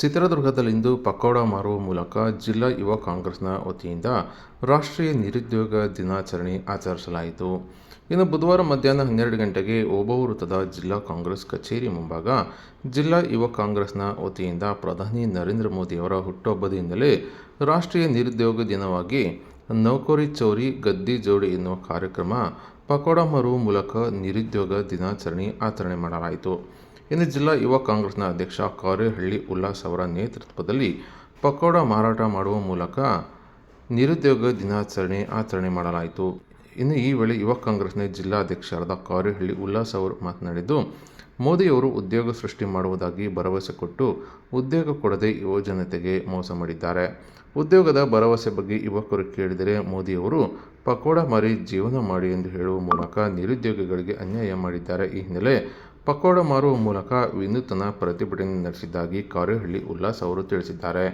ಚಿತ್ರದುರ್ಗದಲ್ಲಿಂದು ಪಕೋಡ ಮಾರುವ ಮೂಲಕ ಜಿಲ್ಲಾ ಯುವ ಕಾಂಗ್ರೆಸ್ನ ವತಿಯಿಂದ ರಾಷ್ಟ್ರೀಯ ನಿರುದ್ಯೋಗ ದಿನಾಚರಣೆ ಆಚರಿಸಲಾಯಿತು. ಇನ್ನು ಬುಧವಾರ ಮಧ್ಯಾಹ್ನ ಹನ್ನೆರಡು ಗಂಟೆಗೆ ಓಬವ ವೃತ್ತದ ಜಿಲ್ಲಾ ಕಾಂಗ್ರೆಸ್ ಕಚೇರಿ ಮುಂಭಾಗ ಜಿಲ್ಲಾ ಯುವ ಕಾಂಗ್ರೆಸ್ನ ವತಿಯಿಂದ ಪ್ರಧಾನಿ ನರೇಂದ್ರ ಮೋದಿಯವರ ಹುಟ್ಟುಹಬ್ಬದ ಹಿನ್ನೆಲೆ ರಾಷ್ಟ್ರೀಯ ನಿರುದ್ಯೋಗ ದಿನವಾಗಿ ನೌಕರಿ ಚೌರಿ ಗದ್ದಿ ಜೋಡಿ ಎನ್ನುವ ಕಾರ್ಯಕ್ರಮ ಪಕೋಡ ಮಾರುವ ಮೂಲಕ ನಿರುದ್ಯೋಗ ದಿನಾಚರಣೆ ಆಚರಣೆ ಮಾಡಲಾಯಿತು. ಇನ್ನು ಜಿಲ್ಲಾ ಯುವ ಕಾಂಗ್ರೆಸ್ನ ಅಧ್ಯಕ್ಷ ಕಾರೇಹಳ್ಳಿ ಉಲ್ಲಾಸ್ ಅವರ ನೇತೃತ್ವದಲ್ಲಿ ಪಕೋಡ ಮಾರಾಟ ಮಾಡುವ ಮೂಲಕ ನಿರುದ್ಯೋಗ ದಿನಾಚರಣೆ ಆಚರಣೆ ಮಾಡಲಾಯಿತು. ಇನ್ನು ಈ ವೇಳೆ ಯುವ ಕಾಂಗ್ರೆಸ್ನ ಜಿಲ್ಲಾಧ್ಯಕ್ಷರಾದ ಕಾರೇಹಳ್ಳಿ ಉಲ್ಲಾಸ್ ಅವರು ಮಾತನಾಡಿದ್ದು, ಮೋದಿಯವರು ಉದ್ಯೋಗ ಸೃಷ್ಟಿ ಮಾಡುವುದಾಗಿ ಭರವಸೆ ಕೊಟ್ಟು ಉದ್ಯೋಗ ಕೊಡದೆ ಯುವ ಜನತೆಗೆ ಮೋಸ ಮಾಡಿದ್ದಾರೆ. ಉದ್ಯೋಗದ ಭರವಸೆ ಬಗ್ಗೆ ಯುವಕರು ಕೇಳಿದರೆ ಮೋದಿಯವರು ಪಕೋಡ ಮಾರಿ ಜೀವನ ಮಾಡಿ ಎಂದು ಹೇಳುವ ಮೂಲಕ ನಿರುದ್ಯೋಗಿಗಳಿಗೆ ಅನ್ಯಾಯ ಮಾಡಿದ್ದಾರೆ. ಈ ಹಿನ್ನೆಲೆ ಪಕೋಡ ಮಾರುವ ಮೂಲಕ ವಿನೂತನ ಪ್ರತಿಭಟನೆ ನಡೆಸಿದ್ದಾಗಿ ಕಾರ್ಯಹಳ್ಳಿ ಉಲ್ಲಾಸ್ ಅವರು ತಿಳಿಸಿದ್ದಾರೆ.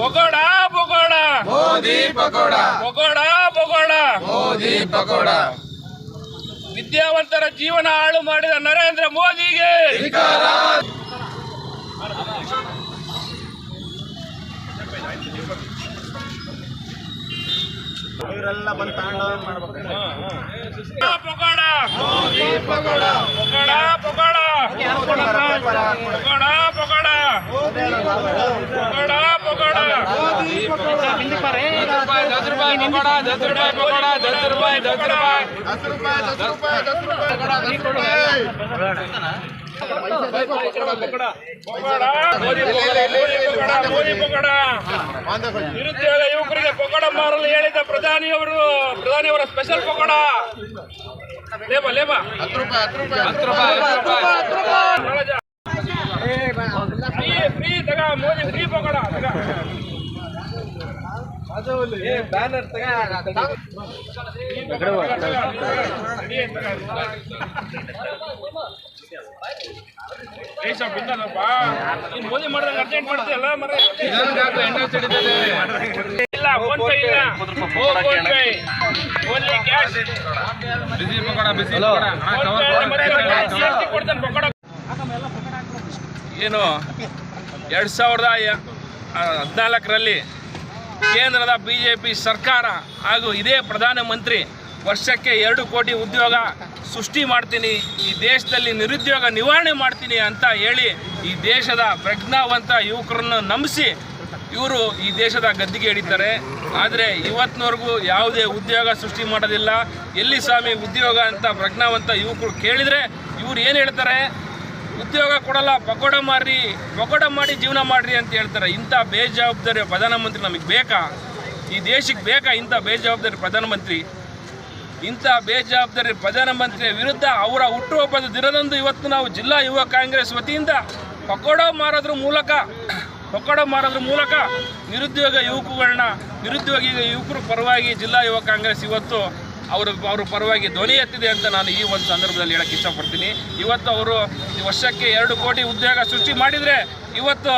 ಪಕೋಡ ಪಕೋಡ. ಮೋದಿ ಪಕೋಡ. ಪಕೋಡ ಪಕೋಡ. ಮೋದಿ ಪಕೋಡ. ವಿದ್ಯಾವಂತರ ಜೀವನ ಹಾಳು ಮಾಡಿದ ನರೇಂದ್ರ ಮೋದಿಗೆ. ಇವರೆಲ್ಲ ಬಂದು ತಾಂಡವನ್ ಮಾಡ್ಬೇಕು. ಪಕೋಡ ಪಕೋಡ ಪಕೋಡ ಪಕೋಡ ಪಕೋಡ ಪಕೋಡ ಪಕೋಡ ದತ್ತು ರೂಪಾಯಿ ರೂಪಾಯಿ ರೂಪಾಯಿ ರೂಪಾಯಿ ರೂಪಾಯಿ ರೂಪಾಯಿ ಮೋದಿ ನಿರುದ್ಯೋಗ ಯುವಕರಿಗೆ ಪೊಗಡ ಮಾರಲು ಹೇಳಿದ ಪ್ರಧಾನಿಯವರು ಪ್ರಧಾನಿಯವರ ಸ್ಪೆಷಲ್ ಪಕೋಡ ಲೇಬ ಲೇಬ. ಹತ್ತು ರೂಪಾಯಿ ಹತ್ತು ರೂಪಾಯಿ ಹತ್ತು ರೂಪಾಯಿ ಫ್ರೀ ಫ್ರೀ ತಗ. ಮೋದಿ ಫ್ರೀ ತಗ ಸ್ವಲ್ಪ ಬಿಂದದಪ್ಪ ನೀನ್ ಮೋದಿ ಮಾಡ್ದಂಗ ಅರ್ಜೆಂಟ್ ಮಾಡ್ತೀಯಲ್ಲ ಮರ ಇಲ್ಲ ಫೋನ್ ಪೇ ಇಲ್ಲ. ಫೋನ್ ಪೇ ಓನ್ಲಿ ಕ್ಯಾಶ್ ಬಿಸಿ ಪಕೋಡ ಬಿಸಿ ಕೊಡ್ತಾನೆ ಪಕೋಡ. ಏನು? ಎರಡು ಸಾವಿರದ ಹದಿನಾಲ್ಕರಲ್ಲಿ ಕೇಂದ್ರದ ಬಿ ಜೆ ಪಿ ಸರ್ಕಾರ ಹಾಗೂ ಇದೇ ಪ್ರಧಾನಮಂತ್ರಿ ವರ್ಷಕ್ಕೆ ಎರಡು ಕೋಟಿ ಉದ್ಯೋಗ ಸೃಷ್ಟಿ ಮಾಡ್ತೀನಿ, ಈ ದೇಶದಲ್ಲಿ ನಿರುದ್ಯೋಗ ನಿವಾರಣೆ ಮಾಡ್ತೀನಿ ಅಂತ ಹೇಳಿ ಈ ದೇಶದ ಪ್ರಜ್ಞಾವಂತ ಯುವಕರನ್ನು ನಂಬಿಸಿ ಇವರು ಈ ದೇಶದ ಗದ್ದಿಗೆ ಹಿಡಿತಾರೆ ಆದರೆ ಇವತ್ತಿನವರೆಗೂ ಯಾವುದೇ ಉದ್ಯೋಗ ಸೃಷ್ಟಿ ಮಾಡೋದಿಲ್ಲ. ಎಲ್ಲಿ ಸ್ವಾಮಿ ಉದ್ಯೋಗ ಅಂತ ಪ್ರಜ್ಞಾವಂತ ಯುವಕರು ಕೇಳಿದರೆ ಇವರು ಏನು ಹೇಳ್ತಾರೆ? ಉದ್ಯೋಗ ಕೊಡಲ್ಲ, ಪಕೋಡ ಮಾರ್ರಿ, ಪಕೋಡ ಮಾಡಿ ಜೀವನ ಮಾಡ್ರಿ ಅಂತ ಹೇಳ್ತಾರೆ. ಇಂಥ ಬೇಜವಾಬ್ದಾರಿ ಪ್ರಧಾನಮಂತ್ರಿ ನಮಗೆ ಬೇಕಾ? ಈ ದೇಶಕ್ಕೆ ಬೇಕಾ ಇಂಥ ಬೇಜವಾಬ್ದಾರಿ ಪ್ರಧಾನಮಂತ್ರಿ? ಇಂಥ ಬೇಜವಾಬ್ದಾರಿ ಪ್ರಧಾನಮಂತ್ರಿಯ ವಿರುದ್ಧ ಅವರ ಹುಟ್ಟುಹಬ್ಬದ ದಿನದಂದು ಇವತ್ತು ನಾವು ಜಿಲ್ಲಾ ಯುವ ಕಾಂಗ್ರೆಸ್ ವತಿಯಿಂದ ಪಕೋಡ ಮಾರೋದ್ರ ಮೂಲಕ, ಪಕೋಡ ಮಾರೋದ್ರ ಮೂಲಕ ನಿರುದ್ಯೋಗ ಯುವಕಗಳನ್ನ ನಿರುದ್ಯೋಗಿ ಯುವಕರ ಪರವಾಗಿ ಜಿಲ್ಲಾ ಯುವ ಕಾಂಗ್ರೆಸ್ ಇವತ್ತು ಅವರು ಅವ್ರ ಪರವಾಗಿ ಧ್ವನಿ ಎತ್ತಿದೆ ಅಂತ ನಾನು ಈ ಒಂದು ಸಂದರ್ಭದಲ್ಲಿ ಹೇಳಕ್ಕೆ ಇಷ್ಟಪಡ್ತೀನಿ. ಇವತ್ತು ಅವರು ವರ್ಷಕ್ಕೆ ಎರಡು ಕೋಟಿ ಉದ್ಯೋಗ ಸೃಷ್ಟಿ ಮಾಡಿದರೆ ಇವತ್ತು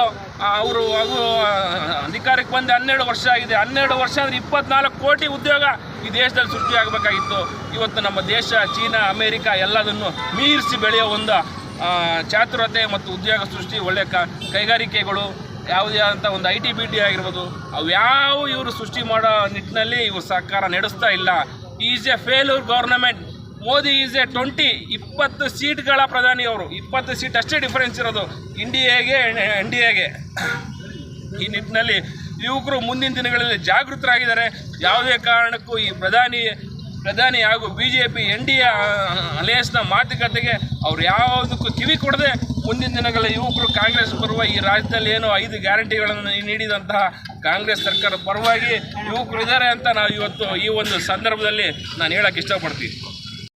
ಅವರು ಆ, ಅಧಿಕಾರಕ್ಕೆ ಬಂದು ಹನ್ನೆರಡು ವರ್ಷ ಆಗಿದೆ. ಹನ್ನೆರಡು ವರ್ಷ ಅಂದರೆ ಇಪ್ಪತ್ನಾಲ್ಕು ಕೋಟಿ ಉದ್ಯೋಗ ಈ ದೇಶದಲ್ಲಿ ಸೃಷ್ಟಿಯಾಗಬೇಕಾಗಿತ್ತು ಇವತ್ತು ನಮ್ಮ ದೇಶ ಚೀನಾ ಅಮೇರಿಕ ಎಲ್ಲದನ್ನು ಮೀರಿಸಿ ಬೆಳೆಯೋ ಒಂದು ಚಾತುರತೆ ಮತ್ತು ಉದ್ಯೋಗ ಸೃಷ್ಟಿ ಒಳ್ಳೆಯ ಕೈಗಾರಿಕೆಗಳು ಯಾವುದೇ ಆದಂಥ ಒಂದು ಐ ಟಿ ಬಿ ಟಿ ಆಗಿರ್ಬೋದು ಅವ್ಯಾವ ಇವರು ಸೃಷ್ಟಿ ಮಾಡೋ ನಿಟ್ಟಿನಲ್ಲಿ ಇವರು ಸರ್ಕಾರ ನಡೆಸ್ತಾ ಇಲ್ಲ. Is a failure government. Modi is a twenty, ಇಪ್ಪತ್ತು ಸೀಟ್ಗಳ ಪ್ರಧಾನಿ ಅವರು. ಇಪ್ಪತ್ತು ಸೀಟ್ ಅಷ್ಟೇ ಡಿಫರೆನ್ಸ್ ಇರೋದು. ಇಂಡಿಯಾಗೆ ಎನ್ ಡಿ ಎಗೆ. ಈ ನಿಟ್ಟಿನಲ್ಲಿ ಯುವಕರು ಮುಂದಿನ ದಿನಗಳಲ್ಲಿ ಜಾಗೃತರಾಗಿದ್ದಾರೆ. ಯಾವುದೇ ಕಾರಣಕ್ಕೂ ಈ ಪ್ರಧಾನಿ ಪ್ರಧಾನಿ ಹಾಗೂ B J P, N D A ಅಲಯನ್ಸ್ನ ಮಾತುಕತೆಗೆ ಅವ್ರು ಯಾವುದಕ್ಕೂ ಕಿವಿ ಕೊಡದೆ ಮುಂದಿನ ದಿನಗಳ ಯುವಕರು ಕಾಂಗ್ರೆಸ್ ಬರುವ ಈ ರಾಜ್ಯದಲ್ಲಿ ಏನು ಐದು ಗ್ಯಾರಂಟಿಗಳನ್ನು ನೀಡಿದಂತಹ ಕಾಂಗ್ರೆಸ್ ಸರ್ಕಾರದ ಪರವಾಗಿ ಯುವಕರು ಇದ್ದಾರೆ ಅಂತ ನಾವು ಇವತ್ತು ಈ ಒಂದು ಸಂದರ್ಭದಲ್ಲಿ ನಾನು ಹೇಳಕ್ಕೆ ಇಷ್ಟಪಡ್ತೀನಿ.